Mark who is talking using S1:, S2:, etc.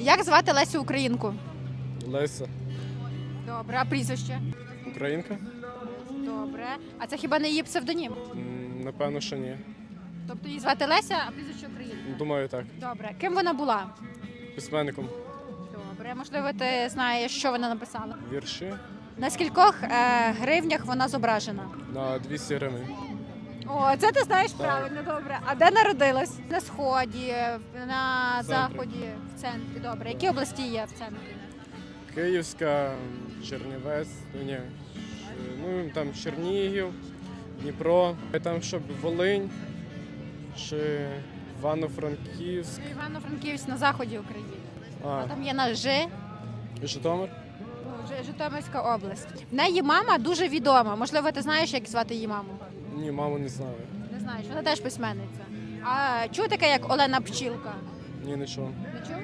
S1: Як звати Лесю Українку?
S2: Леся.
S1: Добре, а прізвище?
S2: Українка?
S1: Добре. А це хіба не її псевдонім?
S2: М, Напевно, що ні.
S1: Тобто її звати Леся, а прізвище Українка?
S2: Думаю, так.
S1: Добре. Ким вона була?
S2: Письменником.
S1: Добре. Можливо, ти знаєш, що вона написала?
S2: Вірші
S1: На скількох е, гривнях вона зображена?
S2: на 200 гривень.
S1: О, це ти знаєш
S2: Так.
S1: правильно, добре. А де народилась? На сході, на заході, в центрі. Добре. Які області є в центрі?
S2: Київська, Чернівець, ну, ні. Ну, там Чернігів, Дніпро, там щоб Волинь чи Івано-Франківськ,
S1: Івано-Франківськ на заході України.
S2: а,
S1: А там є на Ж,
S2: Житомир.
S1: Ж- Житомирська область. В неї мама дуже відома. Можливо, ти знаєш, як звати її маму?
S2: Ні, маму не знаю.
S1: Не знаєш, вона теж письменниця. А чув таке, як Олена Пчілка?
S2: Ні, не чув.
S1: Не чув?